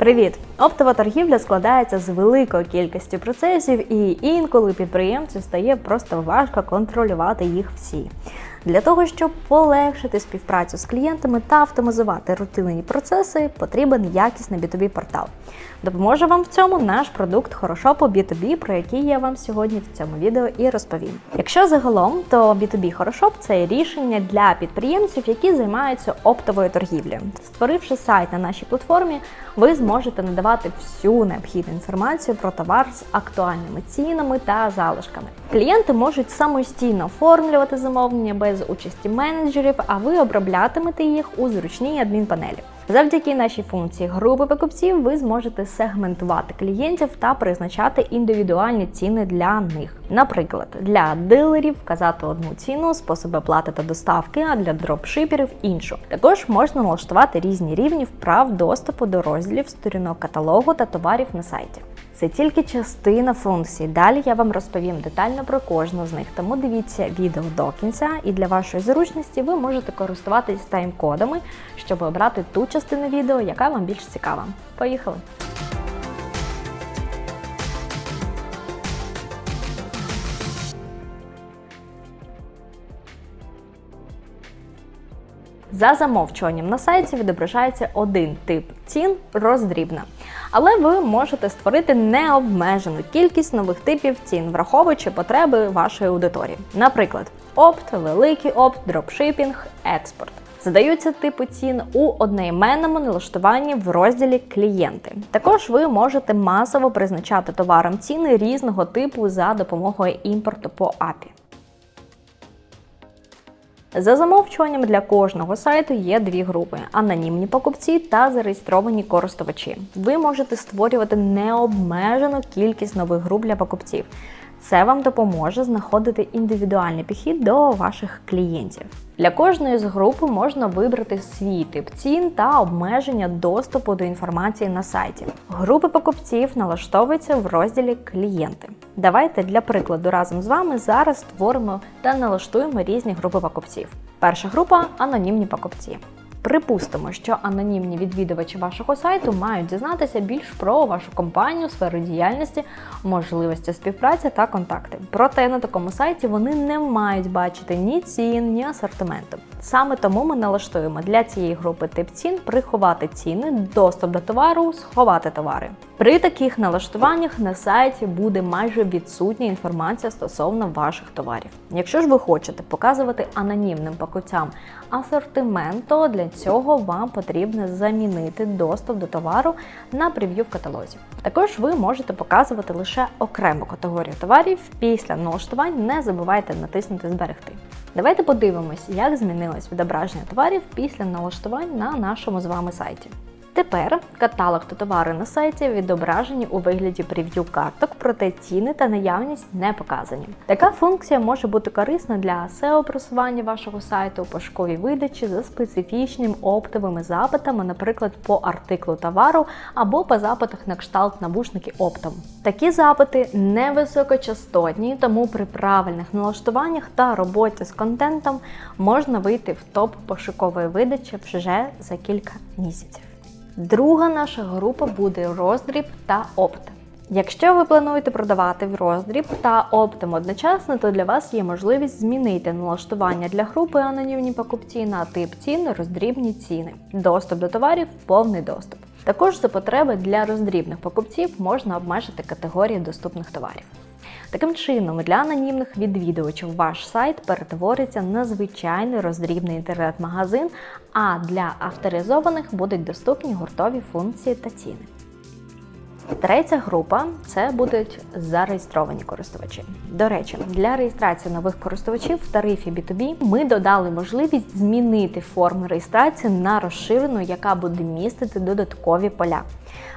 Привіт! Оптова торгівля складається з великої кількості процесів, і інколи підприємцю стає просто важко контролювати їх всі. Для того, щоб полегшити співпрацю з клієнтами та автоматизувати рутинні процеси, потрібен якісний B2B портал. Допоможе вам в цьому наш продукт Хорошопо B2B, про який я вам сьогодні в цьому відео і розповім. Якщо загалом, то B2B Хорошоп це рішення для підприємців, які займаються оптовою торгівлею. Створивши сайт на нашій платформі, ви зможете надавати всю необхідну інформацію про товар з актуальними цінами та залишками. Клієнти можуть самостійно оформлювати замовлення без участі менеджерів, а ви оброблятимете їх у зручній адмінпанелі. Завдяки нашій функції групи покупців ви зможете сегментувати клієнтів та призначати індивідуальні ціни для них. Наприклад, для дилерів вказати одну ціну, способи оплати та доставки, а для дропшиперів іншу. Також можна налаштувати різні рівні вправ доступу до розділів сторінок каталогу та товарів на сайті. Це тільки частина функцій. Далі я вам розповім детально про кожну з них, тому дивіться відео до кінця, і для вашої зручності ви можете користуватись тайм-кодами, щоб обрати ту частину відео, яка вам більш цікава. Поїхали! За замовчуванням на сайті відображається один тип цін роздрібна. Але ви можете створити необмежену кількість нових типів цін, враховуючи потреби вашої аудиторії. Наприклад, опт, великий опт, дропшипінг, експорт. Задаються типи цін у одноіменному налаштуванні в розділі Клієнти. Також ви можете масово призначати товарам ціни різного типу за допомогою імпорту по API. За замовчуванням для кожного сайту є дві групи: анонімні покупці та зареєстровані користувачі. Ви можете створювати необмежену кількість нових груп для покупців. Це вам допоможе знаходити індивідуальний підхід до ваших клієнтів. Для кожної з груп можна вибрати свій тип цін та обмеження доступу до інформації на сайті. Групи покупців налаштовуються в розділі Клієнти. Давайте для прикладу разом з вами зараз створимо та налаштуємо різні групи покупців. Перша група анонімні покупці. Припустимо, що анонімні відвідувачі вашого сайту мають дізнатися більш про вашу компанію, сферу діяльності, можливості співпраці та контакти. Проте на такому сайті вони не мають бачити ні цін, ні асортименту. Саме тому ми налаштуємо для цієї групи тип цін приховати ціни, доступ до товару, сховати товари. При таких налаштуваннях на сайті буде майже відсутня інформація стосовно ваших товарів. Якщо ж ви хочете показувати анонімним покупцям асортимент, то для цього вам потрібно замінити доступ до товару на прев'ю в каталозі. Також ви можете показувати лише окрему категорію товарів. Після налаштувань не забувайте натиснути Зберегти. Давайте подивимось, як змінилось відображення товарів після налаштувань на нашому з вами сайті. Тепер каталог та товари на сайті відображені у вигляді прев'ю карток, проте ціни та наявність не показані. Така функція може бути корисна для SEO-просування вашого сайту, пошуковій видачі за специфічними оптовими запитами, наприклад, по артиклу товару або по запитах на кшталт навушники оптом. Такі запити невисокочастотні, тому при правильних налаштуваннях та роботі з контентом можна вийти в топ пошукової видачі вже за кілька місяців. Друга наша група буде роздріб та опт. Якщо ви плануєте продавати в роздріб та оптом одночасно, то для вас є можливість змінити налаштування для групи анонімні покупці на тип цін, роздрібні ціни, доступ до товарів, повний доступ. Також за потреби для роздрібних покупців можна обмежити категорії доступних товарів. Таким чином, для анонімних відвідувачів ваш сайт перетвориться на звичайний роздрібний інтернет-магазин, а для авторизованих будуть доступні гуртові функції та ціни. Третя група це будуть зареєстровані користувачі. До речі, для реєстрації нових користувачів в тарифі B2B ми додали можливість змінити форму реєстрації на розширену, яка буде містити додаткові поля.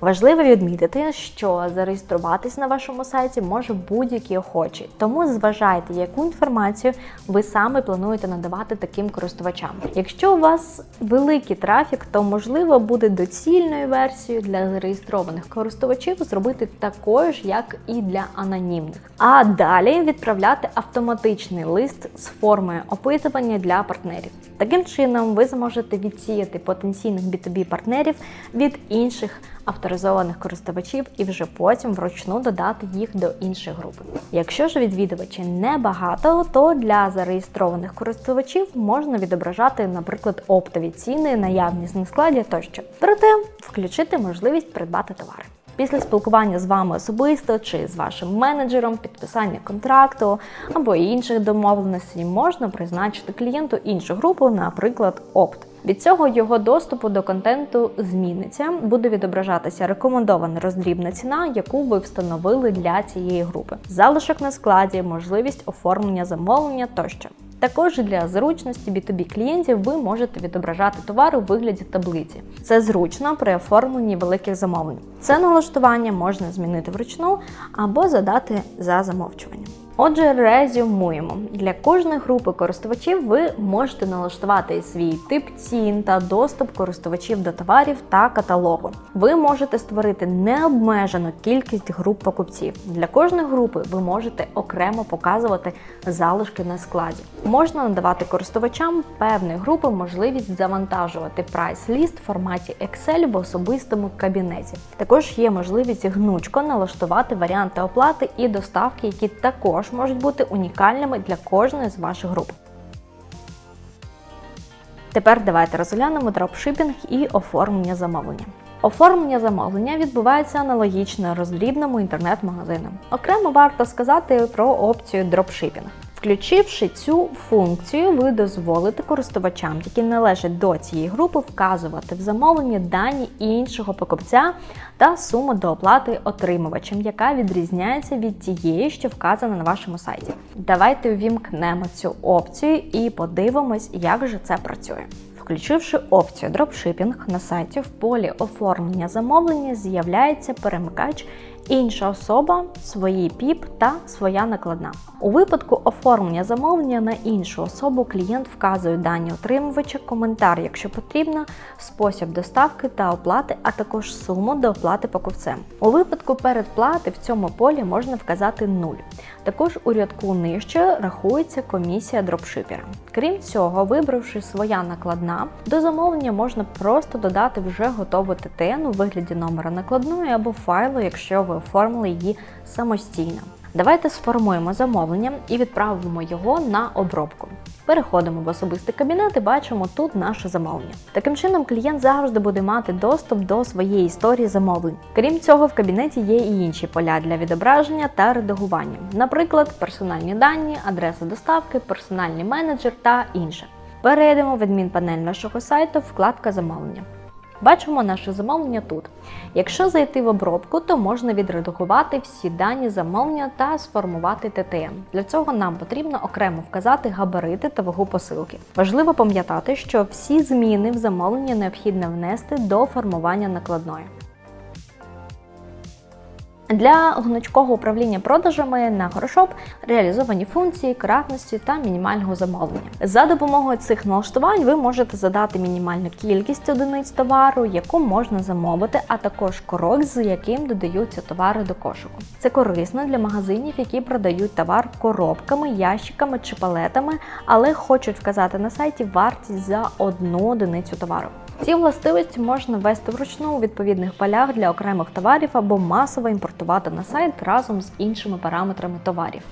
Важливо відмітити, що зареєструватись на вашому сайті може будь-який охочий, тому зважайте, яку інформацію ви саме плануєте надавати таким користувачам. Якщо у вас великий трафік, то можливо буде доцільною версією для зареєстрованих користувачів зробити такою ж, як і для анонімних. А далі відправляти автоматичний лист з формою опитування для партнерів. Таким чином, ви зможете відсіяти потенційних B2B партнерів від інших авторизованих користувачів і вже потім вручну додати їх до інших груп. Якщо ж відвідувачів небагато, то для зареєстрованих користувачів можна відображати, наприклад, оптові ціни, наявність на складі тощо. Проте включити можливість придбати товари. Після спілкування з вами особисто чи з вашим менеджером, підписання контракту або інших домовленостей можна призначити клієнту іншу групу, наприклад, опт. Від цього його доступу до контенту зміниться, буде відображатися рекомендована роздрібна ціна, яку ви встановили для цієї групи, залишок на складі, можливість оформлення замовлення тощо. Також для зручності B2B клієнтів ви можете відображати товар у вигляді таблиці. Це зручно при оформленні великих замовлень. Це налаштування можна змінити вручну або задати за замовчуванням. Отже, резюмуємо. Для кожної групи користувачів ви можете налаштувати свій тип цін та доступ користувачів до товарів та каталогу. Ви можете створити необмежену кількість груп покупців. Для кожної групи ви можете окремо показувати залишки на складі. Можна надавати користувачам певної групи можливість завантажувати прайс-ліст в форматі Excel в особистому кабінеті. Також є можливість гнучко налаштувати варіанти оплати і доставки, які також можуть бути унікальними для кожної з ваших груп. Тепер давайте розглянемо дропшипінг і оформлення замовлення. Оформлення замовлення відбувається аналогічно роздрібному інтернет-магазину. Окремо варто сказати про опцію дропшипінг. Включивши цю функцію, ви дозволите користувачам, які належать до цієї групи, вказувати в замовленні дані іншого покупця та суму до оплати отримувачем, яка відрізняється від тієї, що вказана на вашому сайті. Давайте увімкнемо цю опцію і подивимось, як же це працює. Включивши опцію дропшипінг на сайті в полі оформлення замовлення, з'являється перемикач інша особа, свої ПІП та своя накладна. У випадку оформлення замовлення на іншу особу клієнт вказує дані отримувача, коментар, якщо потрібно, спосіб доставки та оплати, а також суму до оплати покупцем. У випадку передплати в цьому полі можна вказати 0. Також у рядку нижче рахується комісія дропшипера. Крім цього, вибравши своя накладна, до замовлення можна просто додати вже готову ТТН у вигляді номера накладної або файлу, якщо ви оформили її самостійно. Давайте сформуємо замовлення і відправимо його на обробку. Переходимо в особистий кабінет і бачимо тут наше замовлення. Таким чином, клієнт завжди буде мати доступ до своєї історії замовлень. Крім цього, в кабінеті є і інші поля для відображення та редагування, наприклад, персональні дані, адреса доставки, персональний менеджер та інше. Перейдемо в адмінпанель нашого сайту, вкладка замовлення. Бачимо наше замовлення тут. Якщо зайти в обробку, то можна відредагувати всі дані замовлення та сформувати ТТМ. Для цього нам потрібно окремо вказати габарити та вагу посилки. Важливо пам'ятати, що всі зміни в замовленні необхідно внести до формування накладної. Для гнучкого управління продажами на Хорошоп реалізовані функції кратності та мінімального замовлення. За допомогою цих налаштувань ви можете задати мінімальну кількість одиниць товару, яку можна замовити, а також крок, з яким додаються товари до кошику. Це корисно для магазинів, які продають товар коробками, ящиками чи палетами, але хочуть вказати на сайті вартість за одну одиницю товару. Ці властивості можна ввести вручну у відповідних полях для окремих товарів або масово імпортувати на сайт разом з іншими параметрами товарів.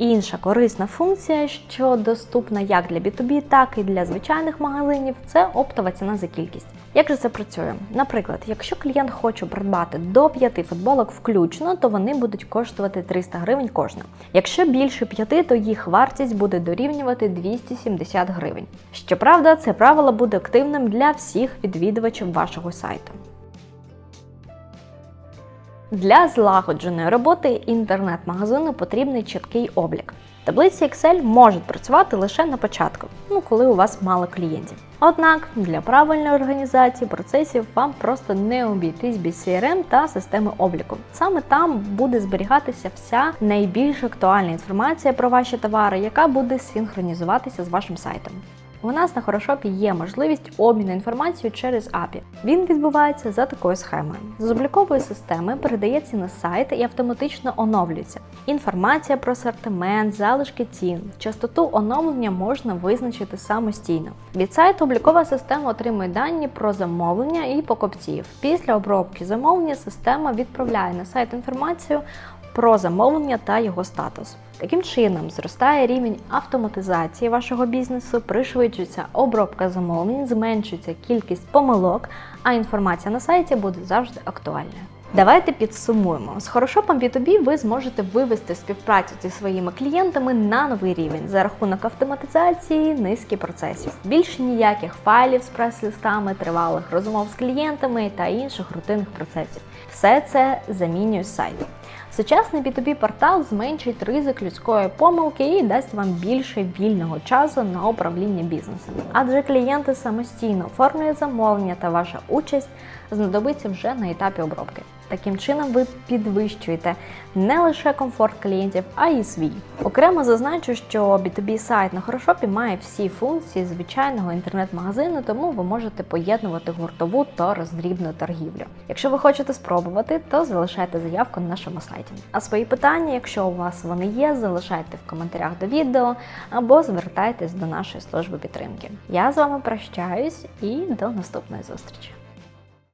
Інша корисна функція, що доступна як для B2B, так і для звичайних магазинів, це оптова ціна за кількість. Як же це працює? Наприклад, якщо клієнт хоче придбати до 5 футболок включно, то вони будуть коштувати 300 гривень кожна. Якщо більше 5, то їх вартість буде дорівнювати 270 гривень. Щоправда, це правило буде активним для всіх відвідувачів вашого сайту. Для злагодженої роботи інтернет-магазину потрібний чіткий облік. Таблиці Excel можуть працювати лише на початку, ну коли у вас мало клієнтів. Однак для правильної організації процесів вам просто не обійтись без CRM та системи обліку. Саме там буде зберігатися вся найбільш актуальна інформація про ваші товари, яка буде синхронізуватися з вашим сайтом. У нас на Хорошопі є можливість обміну інформацією через API. Він відбувається за такою схемою. З облікової системи передається на сайт і автоматично оновлюється. Інформація про асортимент, залишки цін, частоту оновлення можна визначити самостійно. Від сайту облікова система отримує дані про замовлення і покупців. Після обробки замовлення система відправляє на сайт інформацію про замовлення та його статус. Таким чином зростає рівень автоматизації вашого бізнесу, пришвидшується обробка замовлень, зменшується кількість помилок, а інформація на сайті буде завжди актуальною. Давайте підсумуємо. З хорошопом B2B ви зможете вивести співпрацю зі своїми клієнтами на новий рівень за рахунок автоматизації, низки процесів. Більше ніяких файлів з прес-листами, тривалих розмов з клієнтами та інших рутинних процесів. Все це замінює сайт. Сучасний B2B портал зменшить ризик людської помилки і дасть вам більше вільного часу на управління бізнесом. Адже клієнти самостійно оформлюють замовлення та ваша участь знадобиться вже на етапі обробки. Таким чином ви підвищуєте не лише комфорт клієнтів, а й свій. Окремо зазначу, що B2B сайт на Хорошопі має всі функції звичайного інтернет-магазину, тому ви можете поєднувати гуртову та роздрібну торгівлю. Якщо ви хочете спробувати, то залишайте заявку на нашому сайті. А свої питання, якщо у вас вони є, залишайте в коментарях до відео або звертайтесь до нашої служби підтримки. Я з вами прощаюсь і до наступної зустрічі.